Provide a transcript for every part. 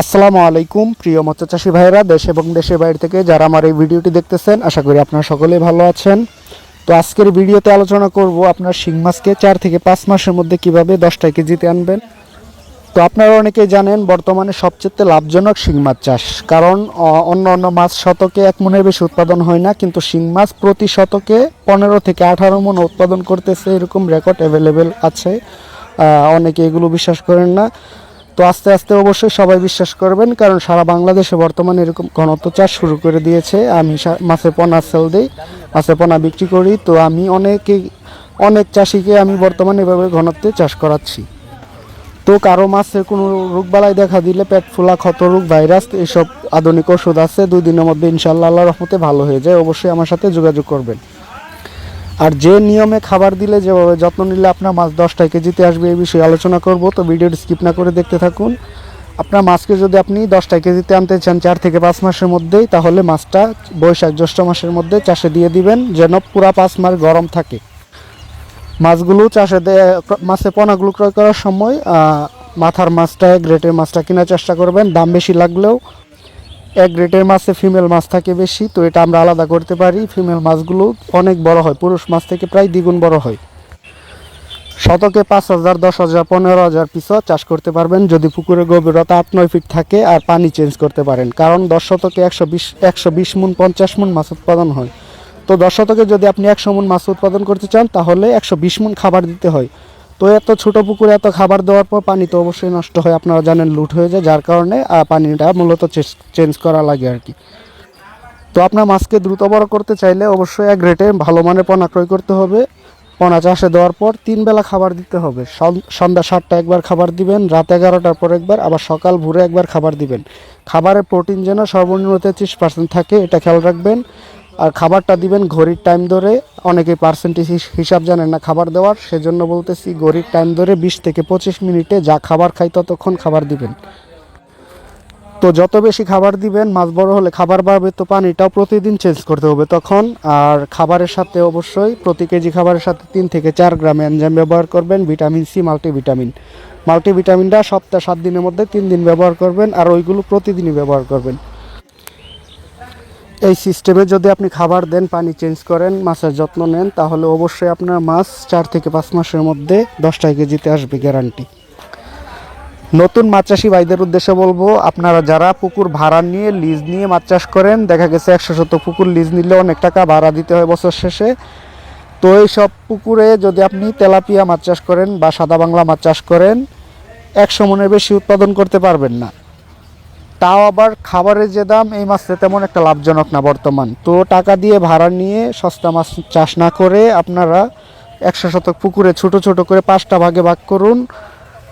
আসসালামু আলাইকুম, প্রিয় মৎস্য চাষী ভাইরা দেশ এবং দেশের বাইরে থেকে যারা আমার এই ভিডিওটি দেখতেছেন, আশা করি আপনারা সকলেই ভালো আছেন। তো আজকের ভিডিওতে আলোচনা করব আপনার শিং মাছকে চার থেকে পাঁচ মাসের মধ্যে কীভাবে দশটা কেজিতে আনবেন। তো আপনারা অনেকেই জানেন, বর্তমানে সবচেয়ে লাভজনক শিং মাছ চাষ, কারণ অন্য অন্য মাছ শতকে এক মনের বেশি উৎপাদন হয় না, কিন্তু শিং মাছ প্রতি শতকে পনেরো থেকে আঠারো মন উৎপাদন করতেছে, এরকম রেকর্ড অ্যাভেলেবেল আছে। অনেকে এগুলো বিশ্বাস করেন না। তো আস্তে আস্তে অবশ্যই সবাই বিশ্বাস করবেন, কারণ সারা বাংলাদেশে বর্তমানে এরকম ঘনত্ব চাষ শুরু করে দিয়েছে। আমি মাছের পোনা সেল দিই মাছের পোনা বিক্রি করি, তো আমি অনেকে, অনেক চাষিকে আমি বর্তমানে এভাবে ঘনত্বে চাষ করাচ্ছি। তো কারও মাছের কোনো রোগবালাই দেখা দিলে, পেট ফুলা ক্ষত রোগ ভাইরাস, এসব আধুনিক ওষুধ আছে, দুই দিনের মধ্যে ইনশাল্লাহ আল্লাহ রহমতে ভালো হয়ে যায়। অবশ্যই আমার সাথে যোগাযোগ করবেন। আর যে নিয়মে খাবার দিলে যেভাবে যত্ন নিলে আপনার মাছ দশটা কেজিতে আসবে এই বিষয়ে আলোচনা করব, তো ভিডিওটি স্কিপ না করে দেখতে থাকুন। আপনার মাছকে যদি আপনি দশটা কেজিতে আনতে চান চার থেকে পাঁচ মাসের মধ্যেই, তাহলে মাছটা বৈশাখ জ্যৈষ্ঠ মাসের মধ্যে চাষে দিয়ে দিবেন, যেন পুরা পাঁচ মাস গরম থাকে। মাছগুলো চাষে মাছের পোনাগুলো ক্রয় করার সময় মাথার মাছটা, গ্রেটের মাছটা কেনার চেষ্টা করবেন, দাম বেশি লাগলেও এক গ্রেটের মাছে ফিমেল মাছ থাকে বেশি, তো এটা আমরা আলাদা করতে পারি। ফিমেল মাছগুলো অনেক বড় হয়, পুরুষ মাছ থেকে প্রায় দ্বিগুণ বড় হয়। শতকে পাঁচ হাজার, দশ হাজার, পনেরো হাজার পিসও চাষ করতে পারবেন। যদি পুকুরের গভীরতা আট, নয় ফিট থাকে আর পানি চেঞ্জ করতে পারেন। কারণ দশ শতকে একশো বিশ একশো বিশ মুন, পঞ্চাশ মুন মাছ উৎপাদন হয়। তো দশ শতকে যদি আপনি একশো মুন মাছ উৎপাদন করতে চান, তাহলে একশো বিশ মুন খাবার দিতে হয়। তো এত ছোট পুকুরে এত খাবার দেওয়ার পর পানি তো অবশ্যই নষ্ট হয়, আপনারা জানেন লুট হয়ে যায়, যার কারণে পানিটা মূলত চেঞ্জ করা লাগে আর কি। তো আপনার মাছকে দ্রুত বড় করতে চাইলে অবশ্যই এক রেটে ভালো মানের পোনা ক্রয় করতে হবে। পোনা চাষে দেওয়ার পর তিন বেলা খাবার দিতে হবে। সন্ধ্যা সাতটা একবার খাবার দিবেন, রাত এগারোটার পর একবার, আবার সকাল ভোরে একবার খাবার দিবেন। খাবারের প্রোটিন যেন সর্বনিম্ন তেত্রিশ পার্সেন্ট থাকে, এটা খেয়াল রাখবেন। আর খাবারটা দিবেন ঘড়ির টাইম ধরে। অনেকে পার্সেন্টেজ হিসাব জানেন না খাবার দেওয়ার, সেজন্য বলতেছি ঘড়ির টাইম ধরে বিশ থেকে পঁচিশ মিনিটে যা খাবার খাই ততক্ষণ খাবার দিবেন। তো যত বেশি খাবার দিবেন, মাছ বড় হলে খাবার বাড়বে, তো পানিটাও প্রতিদিন চেঞ্জ করতে হবে তখন। আর খাবারের সাথে অবশ্যই প্রতি কেজি খাবারের সাথে তিন থেকে চার গ্রাম এনজাইম ব্যবহার করবেন ভিটামিন সি মাল্টিভিটামিন মাল্টিভিটামিনটা সপ্তাহে সাত দিনের মধ্যে তিন দিন ব্যবহার করবেন, আর ওইগুলো প্রতিদিনই ব্যবহার করবেন। এই সিস্টেমে যদি আপনি খাবার দেন, পানি চেঞ্জ করেন, মাছের যত্ন নেন, তাহলে অবশ্যই আপনার মাছ চার থেকে পাঁচ মাসের মধ্যে দশটা কেজিতে আসবে গ্যারান্টি নতুন মাছ চাষি ভাইদের উদ্দেশ্যে বলব, আপনারা যারা পুকুর ভাড়া নিয়ে লিজ নিয়ে মাছ চাষ করেন, দেখা গেছে একশো শত পুকুর লিজ নিলে অনেক টাকা ভাড়া দিতে হয় বছর শেষে। তো এই সব পুকুরে যদি আপনি তেলাপিয়া মাছ চাষ করেন বা সাদা বাংলা মাছ চাষ করেন, একশো মনের বেশি উৎপাদন করতে পারবেন না। তাও আবার খাবারের যে দাম, এই মাছে তেমন একটা লাভজনক না বর্তমান। তো টাকা দিয়ে ভাড়া নিয়ে সস্তা মাছ চাষ না করে আপনারা একশো শতক পুকুরে ছোট ছোট করে পাঁচটা ভাগে ভাগ করুন,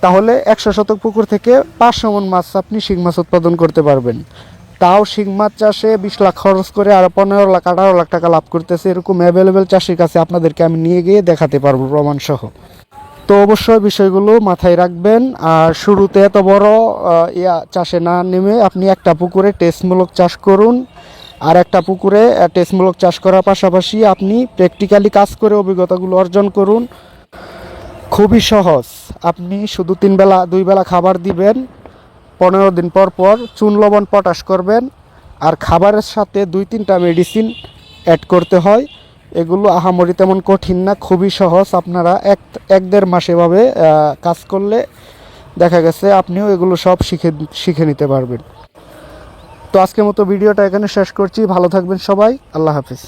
তাহলে একশো শতক পুকুর থেকে পাঁচশো মন মাছ আপনি শিং মাছ উৎপাদন করতে পারবেন। তাও শিং মাছ চাষে বিশ লাখ খরচ করে আর পনেরো লাখ, আঠারো লাখ টাকা লাভ করতেছে, এরকম অ্যাভেলেবেল চাষির কাছে আপনাদেরকে আমি নিয়ে গিয়ে দেখাতে পারব প্রমাণ সহ তো অবশ্যই বিষয়গুলো মাথায় রাখবেন। আর শুরুতে এত বড় ইয়া চাষে না নেমে আপনি একটা পুকুরে টেস্টমূলক চাষ করুন। আর একটা পুকুরে টেস্টমূলক চাষ করার পাশাপাশি আপনি প্র্যাকটিক্যালি কাজ করে অভিজ্ঞতাগুলো অর্জন করুন। খুবই সহজ। আপনি শুধু তিন বেলা, দুই বেলা খাবার দিবেন, পনেরো দিন পর পর চুন, লবণ, পটাশ করবেন। আর খাবারের সাথে দুই, তিনটা মেডিসিন অ্যাড করতে হয়। এগুলো আহামরি তেমন কঠিন না, খুবই সহজ। আপনারা এক এক দেড় মাস এভাবে কাজ করলে দেখা গেছে আপনিও এগুলো সব শিখে শিখে নিতে পারবেন। তো আজকের মতো ভিডিওটা এখানে শেষ করছি। ভালো থাকবেন সবাই। আল্লাহ হাফিজ।